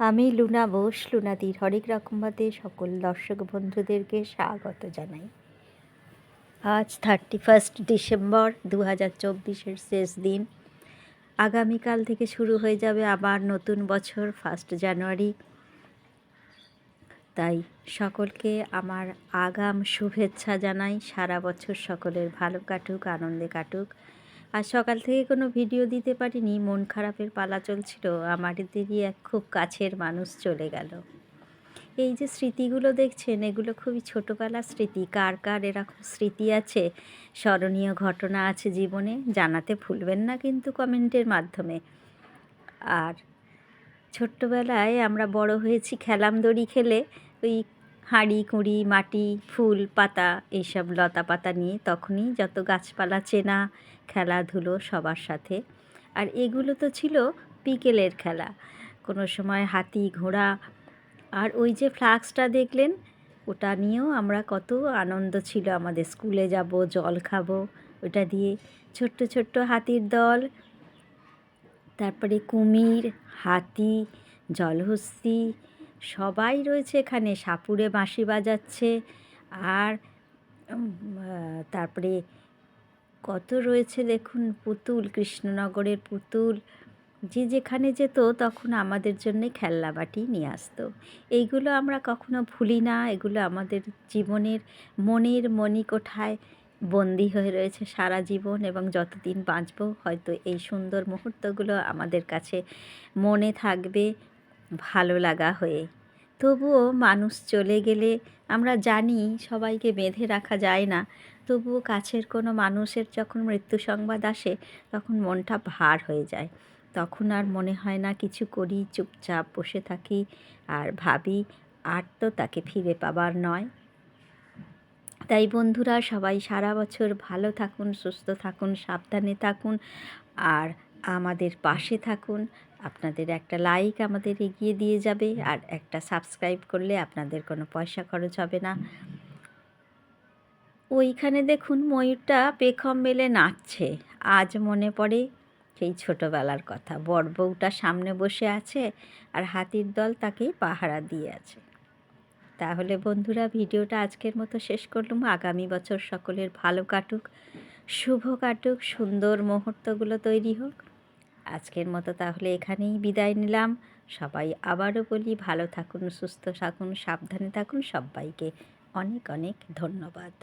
আমি লুনা বোস লুনাদির হরেক রকমবাদে সকল দর্শক বন্ধুদেরকে স্বাগত জানাই। আজ থার্টি ফার্স্ট ডিসেম্বর দু হাজার চব্বিশের শেষ দিন। আগামীকাল থেকে শুরু হয়ে যাবে আবার নতুন বছর ফার্স্ট জানুয়ারি তাই সকলকে আমার আগাম শুভেচ্ছা জানাই। সারা বছর সকলের ভালো কাটুক, আনন্দে কাটুক। আর সকাল থেকে কোনো ভিডিও দিতে পারিনি, মন খারাপের পালা চলছিল আমাদেরই এক খুব কাছের মানুষ চলে গেল। এই যে স্মৃতিগুলো দেখছেন, এগুলো খুবই ছোটোবেলার স্মৃতি, কার কার এরকম স্মৃতি আছে, স্মরণীয় ঘটনা আছে জীবনে, জানাতে ভুলবেন না কিন্তু কমেন্টের মাধ্যমে। আর ছোট্টবেলায় আমরা বড় হয়েছি, খেলাম দড়ি খেলে, ওই হাঁড়ি, কুঁড়ি, মাটি, ফুল, পাতা এইসব লতা পাতা নিয়ে তখনই যত গাছপালা, চেনা খেলাধুলো সবার সাথে। আর এগুলো তো ছিল বিকেলের খেলা। কোনো সময় হাতি, ঘোড়া আর ওই যে ফ্লাক্সটা দেখলেন, ওটা নিয়েও আমরা কত আনন্দ ছিল। আমাদের স্কুলে যাব, জল খাব, ওটা দিয়ে ছোট্ট ছোট্ট হাতির দল, তারপরে কুমির, হাতি, জলহস্তি সবাই রয়েছে এখানে। সাপুরে বাঁশি বাজাচ্ছে আর তারপরে কত রয়েছে দেখুন, পুতুল, কৃষ্ণনগরের পুতুল। যে যেখানে যেত তখন আমাদের জন্যে খেলনাবাটি নিয়ে আসতো। এইগুলো আমরা কখনো ভুলি না, এগুলো আমাদের জীবনের মনের মণিকোঠায় বন্দি হয়ে রয়েছে সারা জীবন এবং যতদিন বাঁচব হয়তো এই সুন্দর মুহূর্তগুলো আমাদের কাছে মনে থাকবে। ভালো লাগা হয়ে। তবুও মানুষ চলে গেলে আমরা জানি সবাইকে বেঁধে রাখা যায় না। তবুও কাছের কোনো মানুষের যখন মৃত্যু সংবাদ আসে, তখন মনটা ভার হয়ে যায়। তখন আর মনে হয় না কিছু করি, চুপচাপ বসে থাকি আর ভাবি, আর তো তাকে ফিরে পাবার নয়। তাই বন্ধুরা সবাই সারা বছর ভালো থাকুন, সুস্থ থাকুন, সাবধানে থাকুন আর আমাদের পাশে থাকুন। আপনাদের একটা লাইক আমাদের এগিয়ে দিয়ে যাবে আর একটা সাবস্ক্রাইব করলে আপনাদের কোনো পয়সা খরচ হবে না। ওইখানে দেখুন ময়ূরটা পেখম মেলে নাচছে। আজ মনে পড়ে সেই ছোটোবেলার কথা। বড় বউটা সামনে বসে আছে আর হাতির দল তাকে পাহারা দিয়ে আছে। তাহলে বন্ধুরা, ভিডিওটা আজকের মতো শেষ করলুম। আগামী বছর সকলের ভালো কাটুক, শুভ কাটুক, সুন্দর মুহূর্তগুলো তৈরি হোক। আজকের মতো তাহলে এখানেই বিদায় নিলাম। সবাই আবারও বলি, ভালো থাকুন, সুস্থ থাকুন, সাবধানে থাকুন। সবাইকে অনেক অনেক ধন্যবাদ।